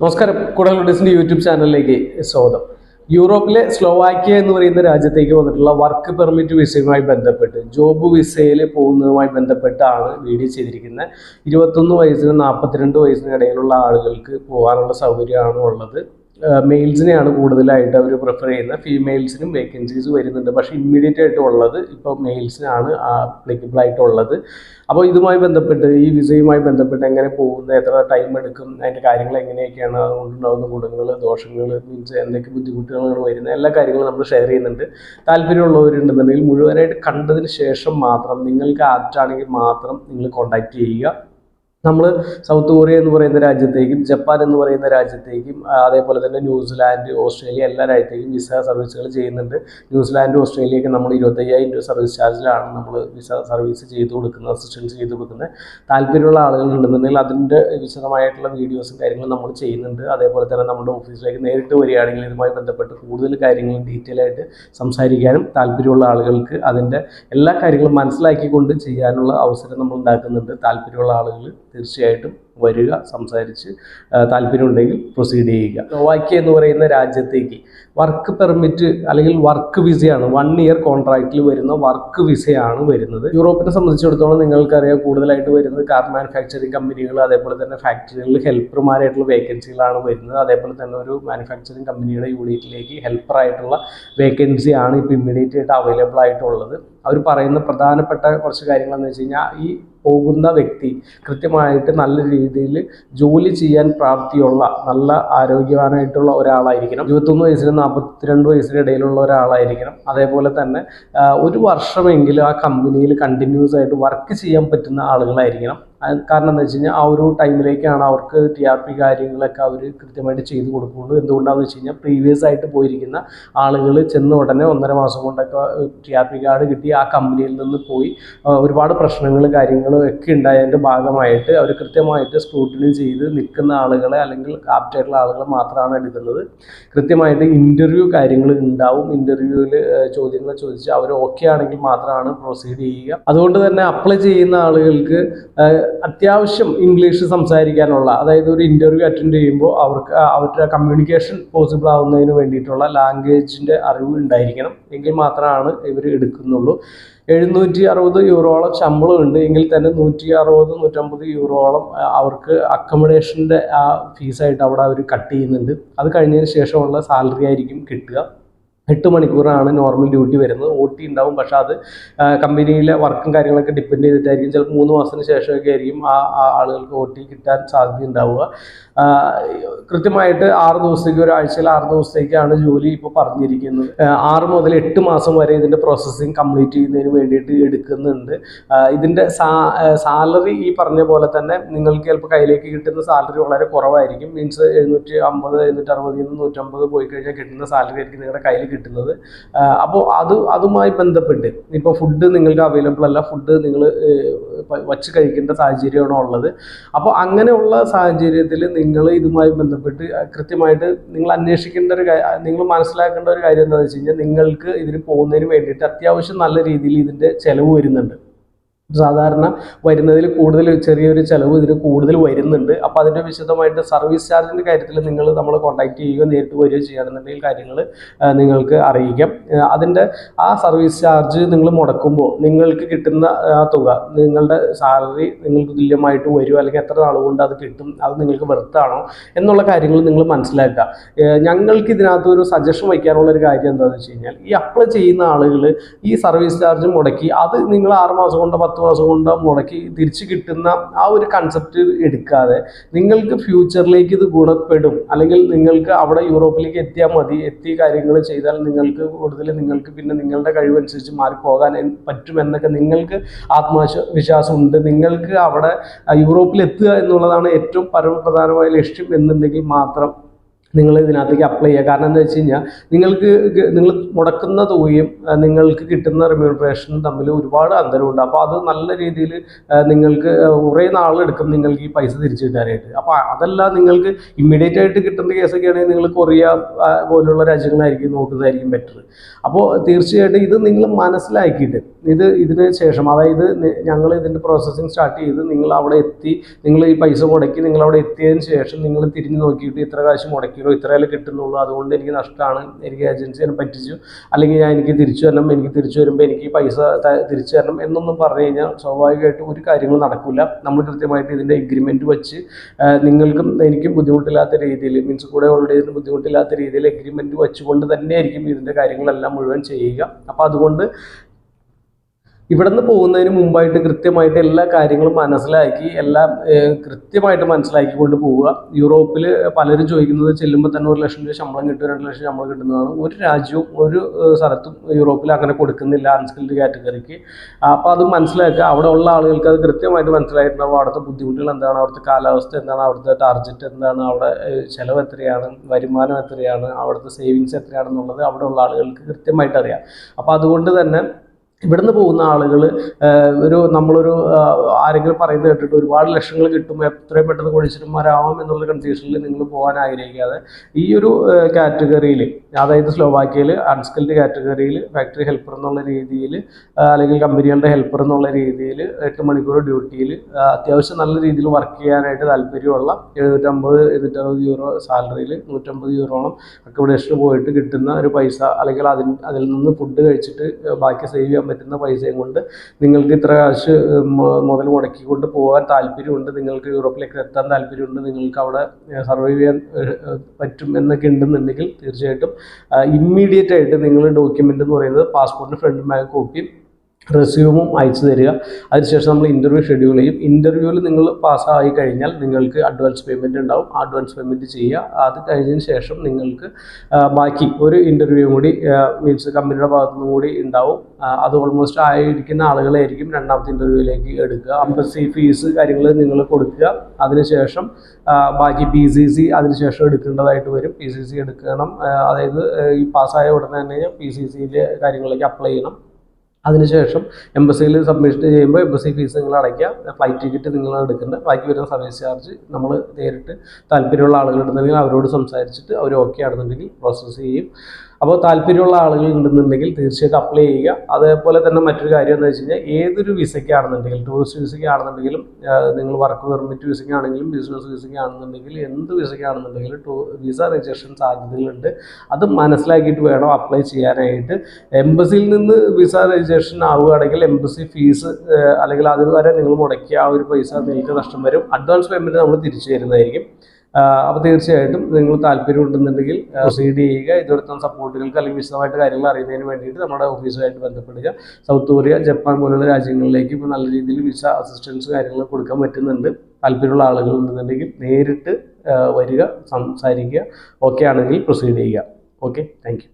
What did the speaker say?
നമസ്കാരം. കുടൽ ഡിസിന്റെ യൂട്യൂബ് ചാനലിലേക്ക് സ്വാഗതം. യൂറോപ്പിലെ സ്ലോവാക്യ എന്ന് പറയുന്ന രാജ്യത്തേക്ക് വന്നിട്ടുള്ള വർക്ക് പെർമിറ്റ് വിസയുമായി ബന്ധപ്പെട്ട് ജോബ് വിസയിൽ പോകുന്നതുമായി ബന്ധപ്പെട്ടാണ് വീഡിയോ ചെയ്തിരിക്കുന്നത്. ഇരുപത്തൊന്ന് വയസ്സിനും നാൽപ്പത്തിരണ്ട് വയസ്സിനും ഇടയിലുള്ള ആളുകൾക്ക് പോകാനുള്ള സൗകര്യമാണ് ഉള്ളത്. മെയിൽസിനെയാണ് കൂടുതലായിട്ട് അവർ പ്രിഫർ ചെയ്യുന്നത്. ഫീമെയിൽസിനും വേക്കൻസീസ് വരുന്നുണ്ട്. പക്ഷെ ഇമ്മീഡിയറ്റ് ആയിട്ട് ഉള്ളത് ഇപ്പോൾ മെയിൽസിനാണ് അപ്ലിക്കബിൾ ആയിട്ടുള്ളത്. അപ്പോൾ ഇതുമായി ബന്ധപ്പെട്ട് ഈ വിസയുമായി ബന്ധപ്പെട്ട് എങ്ങനെ പോകുന്നത് എത്ര ടൈം എടുക്കും അതിന്റെ കാര്യങ്ങൾ എങ്ങനെയൊക്കെയാണ് അതുകൊണ്ടുണ്ടാകുന്ന ഗുണങ്ങൾ ദോഷങ്ങൾ മീൻസ് എന്തൊക്കെ ബുദ്ധിമുട്ടുകളാണ് വരുന്നത് എല്ലാ കാര്യങ്ങളും നമ്മൾ ഷെയർ ചെയ്യുന്നുണ്ട്. താല്പര്യമുള്ളവരുണ്ടെന്നുണ്ടെങ്കിൽ മുഴുവനായിട്ട് കണ്ടതിന് ശേഷം മാത്രം നിങ്ങൾക്ക് ആപ്റ്റാണെങ്കിൽ മാത്രം നിങ്ങൾ കോൺടാക്റ്റ് ചെയ്യുക. നമ്മൾ സൗത്ത് കൊറിയ എന്ന് പറയുന്ന രാജ്യത്തേക്കും ജപ്പാൻ എന്ന് പറയുന്ന രാജ്യത്തേക്കും അതേപോലെ തന്നെ ന്യൂസിലാൻഡ് ഓസ്ട്രേലിയ എല്ലാ രാജ്യത്തേക്കും വിസ സർവീസുകൾ ചെയ്യുന്നുണ്ട്. ന്യൂസിലാൻഡ് ഓസ്ട്രേലിയക്ക് നമ്മൾ ഇരുപത്തയ്യായിരം രൂപ സർവീസ് ചാർജിലാണ് നമ്മൾ വിസ സർവീസ് ചെയ്ത് കൊടുക്കുന്നത് അസിസ്റ്റൻസ് ചെയ്ത് കൊടുക്കുന്നത്. താല്പര്യമുള്ള ആളുകൾ ഉണ്ടെന്നുണ്ടെങ്കിൽ അതിന്റെ വിശദമായിട്ടുള്ള വീഡിയോസും കാര്യങ്ങളും നമ്മൾ ചെയ്യുന്നുണ്ട്. അതേപോലെ തന്നെ നമ്മുടെ ഓഫീസിലേക്ക് നേരിട്ട് വരികയാണെങ്കിൽ ഇതുമായി ബന്ധപ്പെട്ട് കൂടുതൽ കാര്യങ്ങളും ഡീറ്റെയിൽ ആയിട്ട് സംസാരിക്കാനും താല്പര്യമുള്ള ആളുകൾക്ക് അതിന്റെ എല്ലാ കാര്യങ്ങളും മനസ്സിലാക്കിക്കൊണ്ട് ചെയ്യാനുള്ള അവസരം നമ്മൾ ഉണ്ടാക്കുന്നുണ്ട്. താല്പര്യമുള്ള ആളുകൾ തീർച്ചയായിട്ടും വരിക സംസാരിച്ച് താല്പര്യമുണ്ടെങ്കിൽ പ്രൊസീഡ് ചെയ്യുക. സ്ലോവാക്യ എന്ന് പറയുന്ന രാജ്യത്തേക്ക് വർക്ക് പെർമിറ്റ് അല്ലെങ്കിൽ വർക്ക് വിസയാണ് വൺ ഇയർ കോൺട്രാക്റ്റിൽ വരുന്ന വർക്ക് വിസയാണ് വരുന്നത്. യൂറോപ്പിനെ സംബന്ധിച്ചിടത്തോളം നിങ്ങൾക്കറിയാം കൂടുതലായിട്ട് വരുന്നത് കാർ മാനുഫാക്ചറിങ് കമ്പനികൾ അതേപോലെ തന്നെ ഫാക്ടറികളിൽ ഹെൽപ്പർമാരായിട്ടുള്ള വേക്കൻസികളാണ് വരുന്നത്. അതേപോലെ തന്നെ ഒരു മാനുഫാക്ചറിങ് കമ്പനിയുടെ യൂണിറ്റിലേക്ക് ഹെൽപ്പറായിട്ടുള്ള വേക്കൻസിയാണ് ഇപ്പോൾ ഇമ്മീഡിയറ്റ് ആയിട്ട് അവൈലബിൾ ആയിട്ടുള്ളത്. അവർ പറയുന്ന പ്രധാനപ്പെട്ട കുറച്ച് കാര്യങ്ങളെന്ന് വെച്ച് കഴിഞ്ഞാൽ ഈ പോകുന്ന വ്യക്തി കൃത്യമായിട്ട് നല്ല രീതിയിൽ ജോലി ചെയ്യാൻ പ്രാപ്തിയുള്ള നല്ല ആരോഗ്യവാനായിട്ടുള്ള ഒരാളായിരിക്കണം. ഇരുപത്തൊന്ന് വയസ്സിനും നാൽപ്പത്തിരണ്ട് വയസ്സിന് ഇടയിലുള്ള ഒരാളായിരിക്കണം. അതേപോലെ തന്നെ ഒരു വർഷമെങ്കിലും ആ കമ്പനിയിൽ കണ്ടിന്യൂസ് ആയിട്ട് വർക്ക് ചെയ്യാൻ പറ്റുന്ന ആളുകളായിരിക്കണം. കാരണം എന്താ വെച്ച് കഴിഞ്ഞാൽ ആ ഒരു ടൈമിലേക്കാണ് അവർക്ക് ടി ആർ പി കാര്യങ്ങളൊക്കെ അവർ കൃത്യമായിട്ട് ചെയ്തു കൊടുക്കുകയുള്ളൂ എന്തുകൊണ്ടാണെന്ന് വെച്ച് കഴിഞ്ഞാൽ പ്രീവിയസ് ആയിട്ട് പോയിരിക്കുന്ന ആളുകൾ ചെന്ന ഉടനെ ഒന്നര മാസം കൊണ്ടൊക്കെ ടി ആർ പി കാർഡ് കിട്ടി. ആ കമ്പനിയിൽ നിന്ന് പോയി ഒരുപാട് പ്രശ്നങ്ങൾ കാര്യങ്ങളും ഒക്കെ ഉണ്ടായതിന്റെ ഭാഗമായിട്ട് അവർ കൃത്യമായിട്ട് സ്ക്രൂട്ടിനി ചെയ്ത് നിൽക്കുന്ന ആളുകളെ അല്ലെങ്കിൽ ആപ്റ്റായിട്ടുള്ള ആളുകളെ മാത്രമാണ് എടുക്കുന്നത്. കൃത്യമായിട്ട് ഇന്റർവ്യൂ കാര്യങ്ങൾ ഉണ്ടാവും. ഇന്റർവ്യൂവിൽ ചോദ്യങ്ങൾ ചോദിച്ച് അവർ ഓക്കെ ആണെങ്കിൽ മാത്രമാണ് പ്രൊസീഡ് ചെയ്യുക. അതുകൊണ്ട് തന്നെ അപ്ലൈ ചെയ്യുന്ന ആളുകൾക്ക് അത്യാവശ്യം ഇംഗ്ലീഷ് സംസാരിക്കാനുള്ള അതായത് ഒരു ഇന്റർവ്യൂ അറ്റൻഡ് ചെയ്യുമ്പോൾ അവർക്ക് അവരുടെ കമ്മ്യൂണിക്കേഷൻ പോസിബിൾ ആവുന്നതിന് വേണ്ടിയിട്ടുള്ള ലാംഗ്വേജിന്റെ അറിവ് ഉണ്ടായിരിക്കണം. എങ്കിൽ മാത്രമാണ് ഇവർ എടുക്കുന്നുള്ളൂ. എഴുന്നൂറ്റി അറുപത് യൂറോളം ശമ്പളം ഉണ്ട്. എങ്കിൽ തന്നെ നൂറ്റി അറുപത് നൂറ്റമ്പത് യൂറോളം അവർക്ക് അക്കോമഡേഷന്റെ ആ ഫീസായിട്ട് അവിടെ അവർ കട്ട് ചെയ്യുന്നുണ്ട്. അത് കഴിഞ്ഞതിന് ശേഷമുള്ള സാലറി ആയിരിക്കും കിട്ടുക. എട്ട് മണിക്കൂറാണ് നോർമൽ ഡ്യൂട്ടി വരുന്നത്. ഒ ടി ഉണ്ടാവും. പക്ഷേ അത് കമ്പനിയിലെ വർക്കും കാര്യങ്ങളൊക്കെ ഡിപ്പെൻഡ് ചെയ്തിട്ടായിരിക്കും. ചിലപ്പോൾ മൂന്ന് മാസത്തിന് ശേഷമൊക്കെ ആയിരിക്കും ആ ആളുകൾക്ക് ഒ ടി കിട്ടാൻ സാധ്യത ഉണ്ടാവുക കൃത്യമായിട്ട് ആറ് ദിവസത്തേക്ക് ഒരാഴ്ചയിൽ ആറ് ദിവസത്തേക്കാണ് ജോലി ഇപ്പോൾ പറഞ്ഞിരിക്കുന്നത്. ആറ് മുതൽ എട്ട് മാസം വരെ ഇതിന്റെ പ്രോസസ്സിങ് കംപ്ലീറ്റ് ചെയ്യുന്നതിന് വേണ്ടിയിട്ട് എടുക്കുന്നുണ്ട്. ഇതിന്റെ സാലറി ഈ പറഞ്ഞ പോലെ തന്നെ നിങ്ങൾക്ക് ചിലപ്പോൾ കയ്യിലേക്ക് കിട്ടുന്ന സാലറി വളരെ കുറവായിരിക്കും. മീൻസ് എഴുന്നൂറ്റി അമ്പത് എഴുന്നൂറ്റി അറുപതിൽ നിന്ന് നൂറ്റമ്പത് പോയി കഴിഞ്ഞാൽ കിട്ടുന്ന സാലറി ആയിരിക്കും നിങ്ങളുടെ കയ്യിൽ കിട്ടുന്നത്. അപ്പോൾ അത് അതുമായി ബന്ധപ്പെട്ട് ഇപ്പോൾ ഫുഡ് നിങ്ങൾക്ക് അവൈലബിൾ അല്ല. ഫുഡ് നിങ്ങൾ വച്ച് കഴിക്കേണ്ട സാഹചര്യമാണ് ഉള്ളത്? അപ്പോൾ അങ്ങനെയുള്ള സാഹചര്യത്തിൽ നിങ്ങൾ ഇതുമായി ബന്ധപ്പെട്ട് കൃത്യമായിട്ട് നിങ്ങൾ അന്വേഷിക്കേണ്ട ഒരു നിങ്ങൾ മനസ്സിലാക്കേണ്ട ഒരു കാര്യം എന്താണെന്ന് വെച്ച് കഴിഞ്ഞാൽ നിങ്ങൾക്ക് ഇതിന് പോകുന്നതിന് വേണ്ടിയിട്ട് അത്യാവശ്യം നല്ല രീതിയിൽ ഇതിന്റെ ചിലവ് വരുന്നുണ്ട്. സാധാരണ വരുന്നതിൽ കൂടുതൽ ചെറിയൊരു ചിലവ് ഇതിന് കൂടുതൽ വരുന്നുണ്ട്. അപ്പോൾ അതിന്റെ വിശദമായിട്ട് സർവീസ് ചാർജിന്റെ കാര്യത്തിൽ നിങ്ങൾ നമ്മളെ കോൺടാക്ട് ചെയ്യുകയോ നേരിട്ട് വരികയോ ചെയ്യുകയാണെന്നുണ്ടെങ്കിൽ കാര്യങ്ങൾ നിങ്ങൾക്ക് അറിയിക്കാം. അതിന്റെ ആ സർവീസ് ചാർജ് നിങ്ങൾ മുടക്കുമ്പോൾ നിങ്ങൾക്ക് കിട്ടുന്ന ആ തുക നിങ്ങളുടെ സാലറി നിങ്ങൾക്ക് തുല്യമായിട്ട് വരുമോ? അല്ലെങ്കിൽ എത്ര നാൾ കൊണ്ട് അത് കിട്ടും? അത് നിങ്ങൾക്ക് വെറുത്താണോ? എന്നുള്ള കാര്യങ്ങൾ നിങ്ങൾ മനസ്സിലാക്കുക. ഞങ്ങൾക്ക് ഇതിനകത്ത് ഒരു സജഷൻ വയ്ക്കാനുള്ള ഒരു കാര്യം എന്താണെന്ന് വെച്ച് കഴിഞ്ഞാൽ ഈ അപ്ലൈ ചെയ്യുന്ന ആളുകൾ ഈ സർവീസ് ചാർജ് മുടക്കി അത് നിങ്ങൾ ആറ് മാസം കൊണ്ട് പത്ത് മാസം കൊണ്ട് മുടക്കി തിരിച്ച് കിട്ടുന്ന ആ ഒരു കൺസെപ്റ്റ് എടുക്കാതെ നിങ്ങൾക്ക് ഫ്യൂച്ചറിലേക്ക് ഇത് ഗുണപ്പെടും. അല്ലെങ്കിൽ നിങ്ങൾക്ക് അവിടെ യൂറോപ്പിലേക്ക് എത്തിയാൽ മതി. എത്തി കാര്യങ്ങൾ ചെയ്താൽ നിങ്ങൾക്ക് കൂടുതൽ നിങ്ങൾക്ക് പിന്നെ നിങ്ങളുടെ കഴിവനുസരിച്ച് മാറിപ്പോകാൻ പറ്റുമെന്നൊക്കെ നിങ്ങൾക്ക് ആത്മവിശ്വാസം ഉണ്ട്. നിങ്ങൾക്ക് അവിടെ യൂറോപ്പിൽ എത്തുക എന്നുള്ളതാണ് ഏറ്റവും പരമപ്രധാനമായ ലക്ഷ്യം എന്നുണ്ടെങ്കിൽ മാത്രം നിങ്ങൾ ഇതിനകത്തേക്ക് അപ്ലൈ ചെയ്യുക. കാരണം എന്താ വെച്ച് കഴിഞ്ഞാൽ നിങ്ങൾക്ക് നിങ്ങൾ മുടക്കുന്ന തുകയും നിങ്ങൾക്ക് കിട്ടുന്ന റെമ്യൂണറേഷനും തമ്മിൽ ഒരുപാട് അന്തരമുണ്ട്. അപ്പോൾ അത് നല്ല രീതിയിൽ നിങ്ങൾക്ക് കുറേ നാളെടുക്കും നിങ്ങൾക്ക് ഈ പൈസ തിരിച്ചു കിട്ടാനായിട്ട്. അപ്പോൾ അതല്ല നിങ്ങൾക്ക് ഇമ്മീഡിയറ്റ് ആയിട്ട് കിട്ടുന്ന കേസൊക്കെ ആണെങ്കിൽ നിങ്ങൾ കൊറിയ പോലുള്ള രാജ്യങ്ങളായിരിക്കും നോക്കുന്നതായിരിക്കും ബെറ്റർ അപ്പോൾ തീർച്ചയായിട്ടും ഇത് നിങ്ങൾ മനസ്സിലാക്കിയിട്ട് ഇത് ഇതിന് ശേഷം അതായത് ഞങ്ങൾ ഇതിന്റെ പ്രോസസ്സിങ് സ്റ്റാർട്ട് ചെയ്ത് നിങ്ങൾ അവിടെ എത്തി നിങ്ങൾ ഈ പൈസ മുടക്കി നിങ്ങൾ അവിടെ എത്തിയതിന് ശേഷം നിങ്ങൾ തിരിഞ്ഞു നോക്കിയിട്ട് ഇത്ര കാശ് മുടക്കിയോ ഇത്രയല്ലേ കിട്ടുന്നുള്ളൂ. അതുകൊണ്ട് എനിക്ക് നഷ്ടമാണ് എനിക്ക് ഏജൻസി എന്നെ പറ്റിച്ചു. അല്ലെങ്കിൽ ഞാൻ എനിക്ക് തിരിച്ചു തരണം. എനിക്ക് തിരിച്ചു വരുമ്പോൾ എനിക്ക് പൈസ തിരിച്ചു തരണം എന്നൊന്നും പറഞ്ഞു കഴിഞ്ഞാൽ സ്വാഭാവികമായിട്ടും ഒരു കാര്യങ്ങളും നടക്കില്ല നമ്മൾ കൃത്യമായിട്ട് ഇതിന്റെ എഗ്രിമെന്റ് വെച്ച് നിങ്ങൾക്കും എനിക്കും ബുദ്ധിമുട്ടില്ലാത്ത രീതിയിൽ മീൻസ് കൂടെ ഉള്ളതിന് ബുദ്ധിമുട്ടില്ലാത്ത രീതിയിൽ എഗ്രിമെന്റ് വെച്ചുകൊണ്ട് തന്നെയായിരിക്കും ഇതിന്റെ കാര്യങ്ങളെല്ലാം മുഴുവൻ ചെയ്യുക. അപ്പോൾ അതുകൊണ്ട് ഇവിടെ നിന്ന് പോകുന്നതിന് മുമ്പായിട്ട് കൃത്യമായിട്ട് എല്ലാ കാര്യങ്ങളും മനസ്സിലാക്കി എല്ലാം കൃത്യമായിട്ട് മനസ്സിലാക്കി കൊണ്ട് പോവുക. യൂറോപ്പിൽ പലരും ചോദിക്കുന്നത് ചെല്ലുമ്പോൾ തന്നെ ഒരു ലക്ഷം രൂപ ശമ്പളം കിട്ടും രണ്ട് ലക്ഷം ശമ്പളം കിട്ടുന്നതാണ്. ഒരു രാജ്യവും ഒരു സ്ഥലത്തും യൂറോപ്പിൽ അങ്ങനെ കൊടുക്കുന്നില്ല അൺസ്കിൽഡ് കാറ്റഗറിക്ക് അപ്പോൾ അത് മനസ്സിലാക്കുക. അവിടെ ഉള്ള ആളുകൾക്ക് അത് കൃത്യമായിട്ട് മനസ്സിലായിട്ടുണ്ടാവും. അവിടുത്തെ ബുദ്ധിമുട്ടുകൾ എന്താണ്? അവിടുത്തെ കാലാവസ്ഥ എന്താണ്? അവിടുത്തെ ടാർജറ്റ് എന്താണ്? അവിടെ ചിലവ് എത്രയാണ്? വരുമാനം എത്രയാണ്? അവിടുത്തെ സേവിങ്സ് എത്രയാണെന്നുള്ളത് അവിടെ ഉള്ള ആളുകൾക്ക് കൃത്യമായിട്ട് അറിയാം. അപ്പോൾ അതുകൊണ്ട് തന്നെ ഇവിടുന്ന് പോകുന്ന ആളുകൾ ഒരു നമ്മളൊരു ആരെങ്കിലും പറയുന്നത് കേട്ടിട്ട് ഒരുപാട് ലക്ഷങ്ങൾ കിട്ടും എത്രയും പെട്ടെന്ന് കോടീശ്വരന്മാരാവാം എന്നുള്ള കൺഫ്യൂഷനിൽ നിങ്ങൾ പോകാൻ ആഗ്രഹിക്കാതെ ഈ ഒരു കാറ്റഗറിയിൽ അതായത് സ്ലോവാക്യയിൽ അൺസ്കിൽഡ് കാറ്റഗറിയിൽ ഫാക്ടറി ഹെൽപ്പർ എന്നുള്ള രീതിയിൽ അല്ലെങ്കിൽ കമ്പനികളുടെ ഹെൽപ്പർ എന്നുള്ള രീതിയിൽ എട്ട് മണിക്കൂർ ഡ്യൂട്ടിയിൽ അത്യാവശ്യം നല്ല രീതിയിൽ വർക്ക് ചെയ്യാനായിട്ട് താല്പര്യമുള്ള എഴുന്നൂറ്റമ്പത് എഴുന്നൂറ്റമ്പത് യൂറോ സാലറിയിൽ നൂറ്റമ്പത് യൂറോളം അക്കോമഡേഷന് പോയിട്ട് കിട്ടുന്ന ഒരു പൈസ അല്ലെങ്കിൽ അതിൽ അതിൽ നിന്ന് ഫുഡ് കഴിച്ചിട്ട് ബാക്കി സേവ് ചെയ്യാൻ പറ്റുന്ന പൈസയും കൊണ്ട് നിങ്ങൾക്ക് ഇത്ര കാശ് മുതൽ മുടക്കിക്കൊണ്ട് പോകാൻ താല്പര്യമുണ്ട്. നിങ്ങൾക്ക് യൂറോപ്പിലേക്ക് എത്താൻ താല്പര്യമുണ്ട്. നിങ്ങൾക്ക് അവിടെ സർവൈവ് ചെയ്യാൻ പറ്റും എന്നൊക്കെ ഉണ്ടെന്നുണ്ടെങ്കിൽ തീർച്ചയായിട്ടും ഇമ്മീഡിയറ്റ് ആയിട്ട് നിങ്ങൾ ഡോക്യുമെന്റ് എന്ന് പറയുന്നത് പാസ്പോർട്ടിന്റെ ഫ്രണ്ട് ബാക്ക് കോപ്പിയും റെസ്യൂമും അയച്ചു തരിക. അതിനുശേഷം നമ്മൾ ഇന്റർവ്യൂ ഷെഡ്യൂൾ ചെയ്യും. ഇന്റർവ്യൂവിൽ നിങ്ങൾ പാസ്സായി കഴിഞ്ഞാൽ നിങ്ങൾക്ക് അഡ്വാൻസ് പേയ്മെന്റ് ഉണ്ടാവും. അഡ്വാൻസ് പേയ്മെന്റ് ചെയ്യുക. അത് കഴിഞ്ഞതിന് ശേഷം നിങ്ങൾക്ക് ബാക്കി ഒരു ഇന്റർവ്യൂ കൂടി മീൻസ് കമ്പനിയുടെ ഭാഗത്തുനിന്നും കൂടി ഉണ്ടാവും. അത് ഓൾമോസ്റ്റ് ആയിരിക്കുന്ന ആളുകളായിരിക്കും രണ്ടാമത്തെ ഇന്റർവ്യൂവിലേക്ക് എടുക്കുക. അംബസി ഫീസ് കാര്യങ്ങൾ നിങ്ങൾ കൊടുക്കുക. അതിനുശേഷം ബാക്കി പി സി സി അതിനുശേഷം എടുക്കേണ്ടതായിട്ട് വരും. പി സി സി എടുക്കണം. അതായത് ഈ പാസ്സായ ഉടനെ തന്നെ പി സി സിയിലെ കാര്യങ്ങളിലേക്ക് അപ്ലൈ ചെയ്യണം. അതിനുശേഷം എംബസിയിൽ സബ്മിഷൻ ചെയ്യുമ്പോൾ എംബസി ഫീസ് നിങ്ങൾ അടയ്ക്കുക. ഫ്ലൈറ്റ് ടിക്കറ്റ് നിങ്ങൾ എടുക്കേണ്ടത് ബാക്കി വരുന്ന സർവീസ് ചാർജ് നമ്മൾ നേരിട്ട് താല്പര്യമുള്ള ആളുകളുണ്ടെങ്കിൽ അവരോട് സംസാരിച്ചിട്ട് അവർ ഓക്കെ ആണെന്നുണ്ടെങ്കിൽ പ്രോസസ്സ് ചെയ്യും. അപ്പോൾ താല്പര്യമുള്ള ആളുകൾ ഉണ്ടെന്നുണ്ടെങ്കിൽ തീർച്ചയായിട്ടും അപ്ലൈ ചെയ്യുക. അതേപോലെ തന്നെ മറ്റൊരു കാര്യം എന്താ വെച്ച് കഴിഞ്ഞാൽ ഏതൊരു വിസയ്ക്കാണെന്നുണ്ടെങ്കിലും ടൂറിസ്റ്റ് വിസയ്ക്കാണെന്നുണ്ടെങ്കിലും നിങ്ങൾ വർക്ക് പെർമിറ്റ് വിസയ്ക്കാണെങ്കിലും ബിസിനസ് വിസയ്ക്കാണെന്നുണ്ടെങ്കിൽ എന്ത് വിസയ്ക്കാണെന്നുണ്ടെങ്കിലും ടൂ വിസ രജിസ്ട്രേഷൻ സാധ്യതകളുണ്ട്. അത് മനസ്സിലാക്കിയിട്ട് വേണം അപ്ലൈ ചെയ്യാനായിട്ട്. എംബസിയിൽ നിന്ന് വിസ രജിസ്ട്രേഷൻ ആവുകയാണെങ്കിൽ എംബസി ഫീസ് അല്ലെങ്കിൽ അതുവരെ നിങ്ങൾ മുടക്കിയ ആ ഒരു പൈസ നിങ്ങൾക്ക് നഷ്ടം വരും. അഡ്വാൻസ് പേയ്മെന്റ് നമ്മൾ തിരിച്ചു തരുന്നതായിരിക്കും. അപ്പോൾ തീർച്ചയായിട്ടും നിങ്ങൾ താല്പര്യം ഉണ്ടെന്നുണ്ടെങ്കിൽ പ്രൊസീഡ് ചെയ്യുക. ഇതുവരെ സപ്പോർട്ടുകൾക്ക് അല്ലെങ്കിൽ വിശദമായിട്ട് കാര്യങ്ങൾ അറിയുന്നതിന് വേണ്ടിയിട്ട് നമ്മുടെ ഓഫീസുമായിട്ട് ബന്ധപ്പെടുക. സൗത്ത് കൊറിയ ജപ്പാൻ പോലുള്ള രാജ്യങ്ങളിലേക്ക് ഇപ്പോൾ നല്ല രീതിയിൽ വിസ അസിസ്റ്റൻസ് കാര്യങ്ങൾ കൊടുക്കാൻ പറ്റുന്നുണ്ട്. താല്പര്യമുള്ള ആളുകൾ ഉണ്ടെന്നുണ്ടെങ്കിൽ നേരിട്ട് വരിക സംസാരിക്കുക. ഓക്കെ ആണെങ്കിൽ പ്രൊസീഡ് ചെയ്യുക. Okay thank